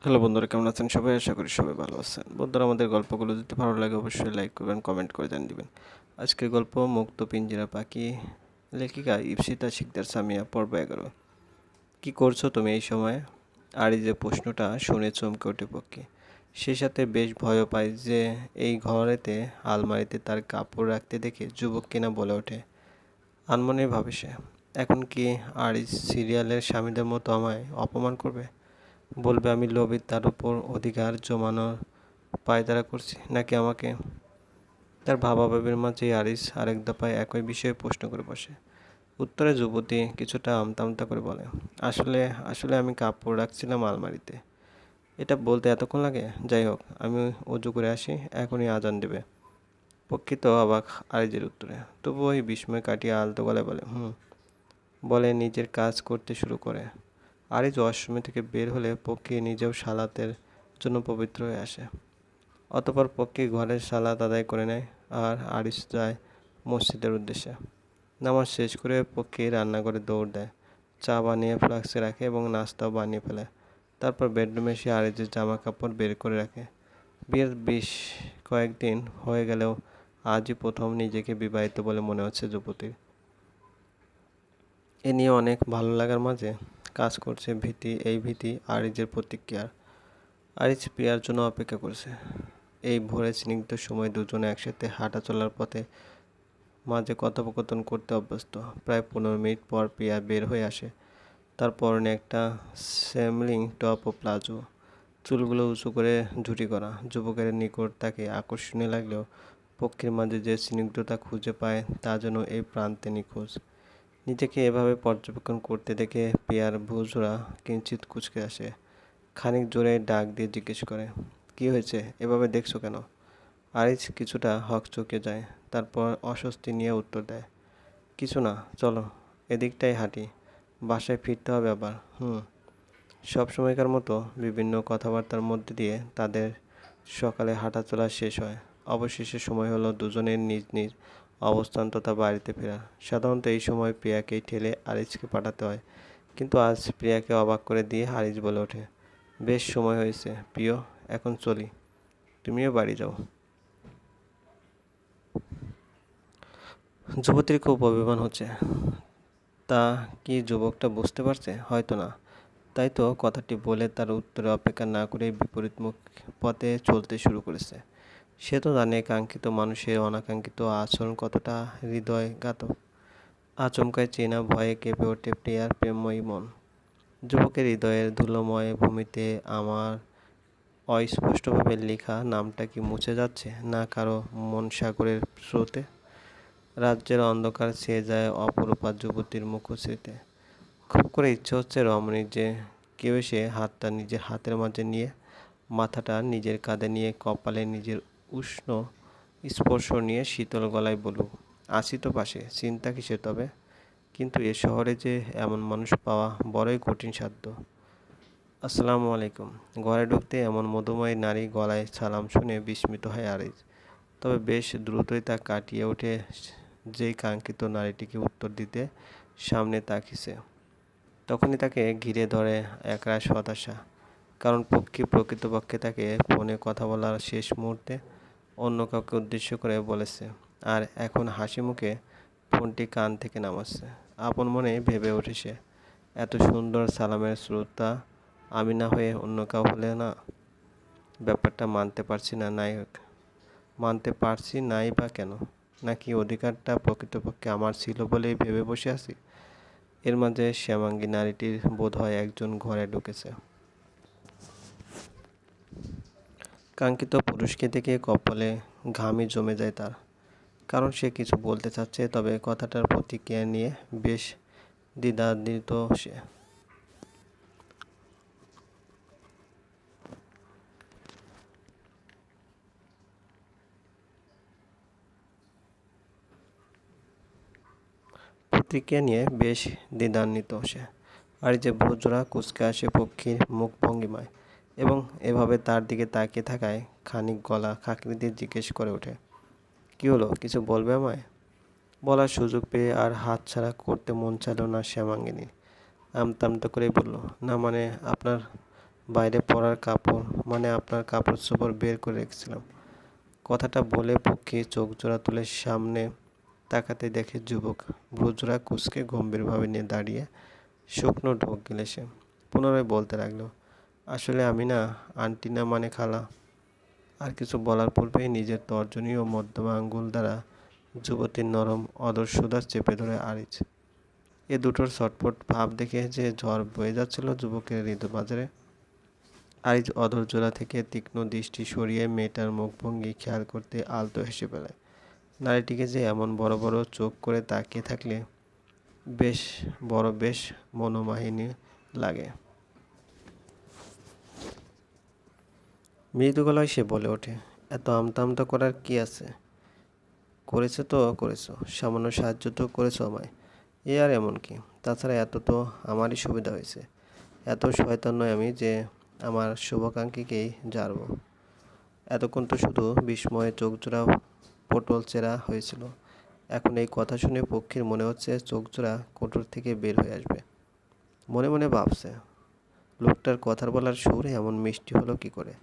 Hello বন্ধুরা, কেমন আছেন সবাই? আশা করি সবাই ভালো আছেন। বন্ধুরা, আমাদের গল্পগুলো যদি ভালো লাগে, অবশ্যই লাইক করবেন কমেন্ট করে জানিয়ে দিবেন। আজকের গল্প মুক্ত পিঞ্জিরা পাখি, লেখিকা ইপসিতা শিকদার সামিয়া, পর্ব এগারো। কী করছ তুমি এই সময়? আর এই যে প্রশ্নটা শুনে চমকে ওঠে পক্ষে। সে সাথে বেশ ভয়ও পায় যে এই ঘরেতে, আলমারিতে তার কাপড় রাখতে দেখে যুবক কিনা বলে ওঠে। আনমনে ভাবে সে। এখন কি আর সিরিয়ালের স্বামীদের মতো আমায় অপমান করবে? বলবে, আমি লোভী, তার উপর অধিকার জমানোর পায়তারা করছি। নাকি আমাকে তার ভাবা ভাবির মাঝে আরিস আরেক দফায় একই বিষয়ে প্রশ্ন করে বসে। উত্তরে যুবতী কিছুটা আমতামতা করে বলে, আসলে আসলে আমি কাপড় রাখছিলাম আলমারিতে। এটা বলতে এতক্ষণ লাগে? যাই হোক, আমি অজু করে আসি, এখনই আজান দেবে। প্রকৃত অবাক আরিজের উত্তরে। তবু ওই বিস্ময় কাটিয়ে আলতো গলায় বলে, হুম। বলে নিজের কাজ করতে শুরু করে। আরিজ ওয়াশরুমে থেকে বের হলে পক্ষী নিজেও সালাতের জন্য পবিত্র হয়ে আসে। অতপর পক্ষী ঘরের সালাত আদায় করে নেয় আর আরিস যায় মসজিদের উদ্দেশ্যে। নামাজ শেষ করে পক্ষী রান্নাঘরে দৌড় দেয়। চা বানিয়ে ফ্লাক্সে রাখে এবং নাস্তাও বানিয়ে ফেলে। তারপর বেডরুমে এসে আরিজের জামা কাপড় বের করে রাখে। বিয়ের বেশ কয়েকদিন হয়ে গেলেও আজই প্রথম নিজেকে বিবাহিত বলে মনে হচ্ছে যুবতীর। এ নিয়ে অনেক ভালো লাগার মাঝে কাজ করছে ভীতি, এই ভীতি আরিজের প্রতিক্রিয়ার আরিজ প্রিয়ার জন্য অপেক্ষা করছে। এই ভোরে স্নিগ্ধ সময় দুজনে একসাথে হাঁটা চলার পথে মাঝে কথোপকথন করতে অভ্যস্ত। প্রায় পনেরো মিনিট পর প্রিয়া বের হয়ে আসে। তার পরনে একটা স্যামলিং টপ ও প্লাজো। চুলগুলো উঁচু করে ঝুটি করা। যুবকের নিকট তাকে আকর্ষণীয় লাগলেও পক্ষীর মাঝে যে স্নিগ্ধতা খুঁজে পায় তা যেন এই প্রান্তে নিখোঁজ। নিজেকে এভাবে পর্যবেক্ষণ করতে দেখে পেয়ার ভুজরা কিঞ্চিত কুচকে আসে। খানিক জোরে ডাক দিয়ে জিজ্ঞেস করে, কি হয়েছে? এভাবে দেখছ কেন? আরিজ কিছুটা হক চকে যায়, তারপর অস্বস্তি নিয়ে উত্তর দেয়, কিছু না, চলো, এদিকটাই হাঁটি, বাসায় ফিরতে হবে আবার, হুম। সব সময়কার মতো বিভিন্ন কথাবার্তার মধ্যে দিয়ে তাদের সকালে হাঁটাচলা শেষ হয়। অবশেষে সময় হলো দুজনের নিজ নিজ অবস্থান তথা বাড়িতে ফেরা। সাধারণত এই সময় প্রিয়াকেই ঠেলে আরিজকে পাঠাতে হয়। কিন্তু আজ প্রিয়াকে অবাক করে দিয়ে আরিজ বলে ওঠে, বেশ সময় হয়েছে, প্রিয়, এখন চলি। তুমিও বাড়ি যাও। যুবতীর খুব অভিমান হচ্ছে। তা কি যুবকটা বুঝতে পারছে? হয়তো না। তাই তো, কথাটি বলে তার উত্তরে অপেক্ষা না করে বিপরীতমুখ পথে চলতে শুরু করেছে। সে তো জানে কাঙ্ক্ষিত মানুষের অনাকাঙ্ক্ষিত আচরণ কতটা হৃদয়ঘাতক। আচমকায় চেনা ভয়ে কেঁপে ওঠে প্রিয়ার প্রেমময়ী মন। যুবকের হৃদয়ের ধুলোময় ভূমিতে আমার অস্পষ্টভাবে লেখা নামটা কি মুছে যাচ্ছে না কারও মন সাগরের স্রোতে? রাজ্যের অন্ধকার ছেয়ে যায় অপরূপা যুবতীর মুখশ্রীতে। খুব করে ইচ্ছে হচ্ছে রমণীর যে কেউ এসে হাতটা নিজের হাতের মাঝে নিয়ে, মাথাটা নিজের কাঁধে নিয়ে, কপালে নিজের উষ্ণ স্পর্শ নিয়ে শীতল গলায় বলুক আসি তো পাশে, চিন্তা কিসে তবে? কিন্তু এ শহরে যে এমন মানুষ পাওয়া বড়ই কঠিন সাধ্য। আসসালামু আলাইকুম। ঘরে ঢুকতে এমন মধুময় নারী গলায় সালাম শুনে বিস্মিত হয় আরিজ। তবে বেশ দ্রুতই তা কাটিয়ে ওঠে যেই কাঙ্ক্ষিত নারীটিকে উত্তর দিতে সামনে তাকিছে। তখনই তাকে ঘিরে ধরে একরাশ হতাশা, কারণ পক্ষী প্রকৃতপক্ষে তাকে ফোনে কথা বলার শেষ মুহূর্তে অন্য কাউকে উদ্দেশ্য করে বলেছে। আর এখন হাসি মুখে ফোনটি কান থেকে নামাচ্ছে। আপন মনে ভেবে উঠেছে, এত সুন্দর সালামের শ্রোতা আমি না হয়ে অন্য কাউ হলে না? ব্যাপারটা মানতে পারছি না, নায়ক। মানতে পারছি নাই বা কেন? নাকি অধিকারটা প্রকৃতপক্ষে আমার ছিল বলেই ভেবে বসে আছি? এর মাঝে শ্যামাঙ্গী নারীটির বোধ হয় একজন ঘরে ঢুকেছে। কাঙ্ক্ষিত পুরুষকে দেখে কপালে ঘামই জমে যায় তার। কারণ সে কিছু বলতে চাচ্ছে, তবে কথাটার প্রতিক্রিয়া নিয়ে বেশ দ্বিধান্বিত সে। প্রতিক্রিয়া নিয়ে বেশ দ্বিধান্বিত সে। আর যে ভোজরা কুচকে আসে পক্ষীর মুখ ভঙ্গিমায় এবং এভাবে তার দিকে তাকিয়ে থাকায় খানিক গলা খাকরি দিয়ে জিজ্ঞেস করে ওঠে, কী হলো? কিছু বলবে আমায়? বলার সুযোগ পেয়ে আর হাত ছাড়া করতে মন চাইল না শ্যামাঙ্গিনী আমতা আমতা করেই বলল, না মানে আপনার বাইরে পরার কাপড় মানে আপনার কাপড় চোপড় বের করে রেখেছিলাম। কথাটা বলে পক্ষে চোখ জোড়া তুলে সামনে তাকাতে দেখে যুবক ভ্রুজোড়া কুচকে গম্ভীরভাবে নিয়ে দাঁড়িয়ে শুকনো ঢোক গেলে সে পুনরায় বলতে লাগল আসলে আমি না আন্টি না মানে খালা। আর কিছু বলার পূর্বেই নিজের তর্জনী ও মধ্যমা আঙ্গুল দ্বারা যুবতীর নরম, অদর সুদা চেপে ধরে আরিচ। এ দুটোর ছটপট ভাব দেখে যে ঝড় বয়ে যাচ্ছিল যুবকের হৃদয় বাজারে আরিজ অদর জোড়া থেকে তীক্ষ্ণ দৃষ্টি সরিয়ে মেয়েটার মুখভঙ্গি খেয়াল করতে আলতো হেসে ফেলায় নারীটিকে যে এমন বড় বড় চোখ করে তাকিয়ে থাকলে বেশ বড় বেশ মনোমাহিনী লাগে। মৃদু গলায় সে বলে ওঠে, এত আমতা আমতা করার কি আছে? করেছে তো, করেছ। সামান্য সাহায্য তো করেছ আমায়। এ আর এমন কি? তাছাড়া এত তো আমারই সুবিধা হয়েছে। এত শয়তান নয় আমি যে আমার শুভাকাঙ্ক্ষীকেই জারব। এতক্ষণ তো শুধু বিস্ময়ে চোখ চোখজোড়া পটল চেরা হয়েছিল। এখন এই কথা শুনে পক্ষীর মনে হচ্ছে চোখ চোখজোড়া কোটর থেকে বের হয়ে আসবে। মনে মনে ভাবছে, লোকটার কথার বলার সুর এমন মিষ্টি হলো কি করে?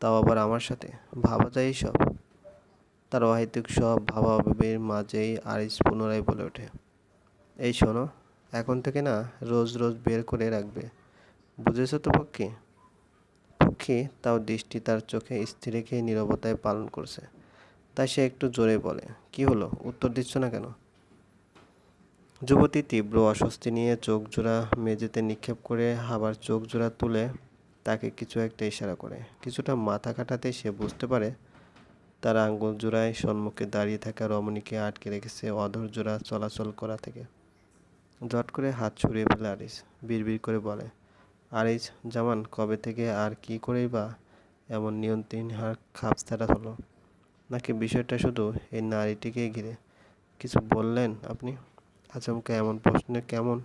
তাও আবার আমার সাথে। ভাবা যায় সব তার অহেতুক সব ভাবাভাবির মাঝেই আরিস পুনরায় বলে ওঠে। এই শোনো, এখন থেকে না রোজ রোজ বের করে রাখবে। বুঝেছ তো পক্ষী? পক্ষী তাও দৃষ্টি তার চোখে স্থির রেখে নিরবতায় পালন করছে। তাই সে একটু জোরে বলে, কি হলো? উত্তর দিচ্ছ না কেন? যুবতী তীব্র অস্বস্তি নিয়ে চোখ জোড়া মেঝেতে নিক্ষেপ করে আবার চোখ জোড়া তুলে তাকে কিছু একটা ইশারা করে। কিছুটা মাথা কাটাতে সে বুঝতে পারে, তার আঙ্গুল জোড়ায় সম্মুখে দাঁড়িয়ে থাকা রমণীকে আটকে রেখেছে অধর জোড়া চলাচল করা থেকে। জট করে হাত ছড়িয়ে ফেলে আরিস, বিড়বিড় করে বলে, আরিস, জামান, কবে থেকে আর কি করেই বা এমন নিয়ন্ত্রণ হার খাপছাড়া হলো? নাকি বিষয়টা শুধু এই নারীটিকে ঘিরে? কিছু বললেন আপনি? আচমকা এমন প্রশ্নে কেমন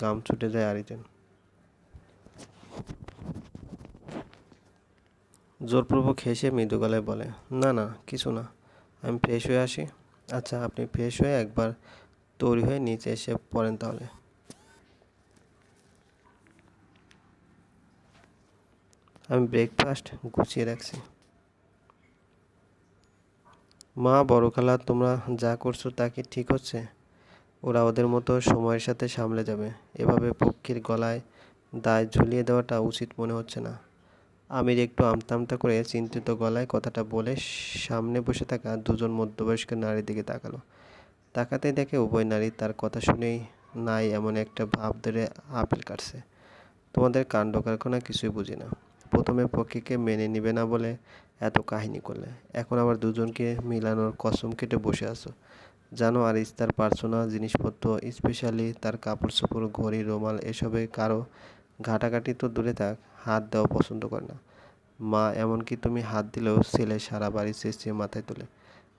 গাম ছুটে যায় আরিজেন জোরপূর্বক হেসে মৃদু গলায় বলে, না না, কিছু না, আমি ফ্রেশ হয়ে আসি। আচ্ছা আপনি ফ্রেশ হয়ে একবার তৈরি হয়ে নিচে এসে পড়েন তাহলে। আমি ব্রেকফাস্ট গুছিয়ে রাখছি। মা বড় খালা তোমরা যা করছ তা কি ঠিক হচ্ছে? ওরা ওদের মতো সময়ের সাথে সামলে যাবে। এভাবে পক্ষীর গলায় দায় ঝুলিয়ে দেওয়াটা উচিত মনে হচ্ছে না। আমির একটু আমতামতা করে চিন্তিত গলায় কথাটা বলে সামনে বসে থাকা দুজন মধ্যবয়স্ক নারীর দিকে তাকালো। তাকাতে দেখে উভয় নারী তার কথা শুনেই নাই এমন একটা ভাব ধরে আপেল কাটছে। তোমাদের কাণ্ড কারখানা কিছুই বুঝি না। প্রথমে পক্ষীকে মেনে নিবে না বলে এত কাহিনী করলে। এখন আবার দুজনকে মিলানোর কসম কেটে বসে আছো। জানো আর তার পার্সোনাল জিনিসপত্র, স্পেশালি তার কাপড় চোপড় ঘড়ি, রুমাল, এসবে কারও ঘাটাঘাটি তো দূরে থাক। হাত দেওয়া পছন্দ করে না। মা, এমনকি তুমি হাত দিলেও ছেলে সারা বাড়ি চেঁচিয়ে মাথায় তোলে।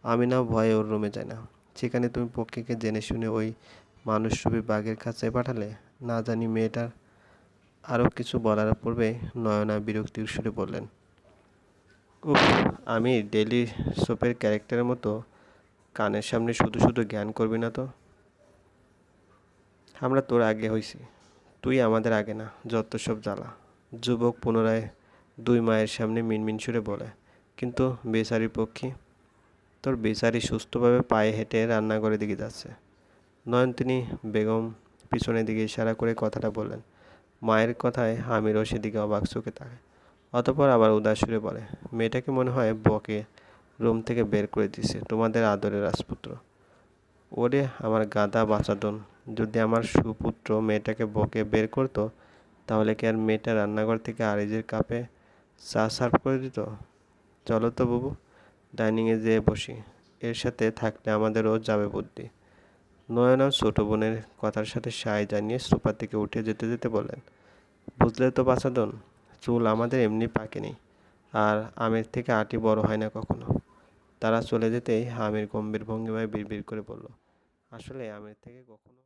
আমি না ভয়ে ওর রুমে যাই না। সেখানে তুমি পক্ষীকে জেনে শুনে ওই মানুষ মানুষরূপী বাঘের কাছে পাঠালে? না জানি মেয়েটার আরও কিছু বলার পূর্বে নয়না বিরক্তির সুরে বললেন, উফ, আমি ডেলি সোপের ক্যারেক্টারের মতো কানের সামনে শুধু শুধু জ্ঞান করবি না তো? আমরা তোর আগে হইছি। তুই আমাদের আগে না, যত সব জ্বালা। যুবক পুনরায় দুই মায়ের সামনে মিনমিন সুরে বলে, কিন্তু বেচারি পক্ষী, তোর বেচারি সুস্থভাবে পায়ে হেঁটে রান্নাঘরের দিকে যাচ্ছে। নয়নতিনী বেগম পিছনের দিকে ইশারা করে কথাটা বললেন। মায়ের কথায় আমিরও সেদিকে অবাক চোখে থাকে অতপর আবার উদাস সুরে বলে, মেয়েটাকে মনে হয় বকে রুম থেকে বের করে দিছে, তোমাদের আদরের রাজপুত্র। ওরে আমার গাদা বাঁচাদন যদি আমার সুপুত্র মেয়েটাকে বকে বের করতো তাহলে কি আর মেয়েটা রান্নাঘর থেকে আরিজের কাপে চা সার্ভ করে দিত? চলো তো বাবু, ডাইনিংয়ে যেয়ে বসি। এর সাথে থাকলে আমাদেরও যাবে বুদ্ধি। নয়না ছোট বোনের কথার সাথে সায় জানিয়ে সোফা থেকে উঠে যেতে যেতে বললেন, বুঝলে তো বাছাদন, চুল আমাদের এমনি পাকেনি, আর আমের থেকে আটি বড় হয় না কখনো? তারা চলে যেতেই আমির গম্ভীর ভঙ্গিমায় বিড়বিড় করে বলল, আসলে আমের থেকে কখনো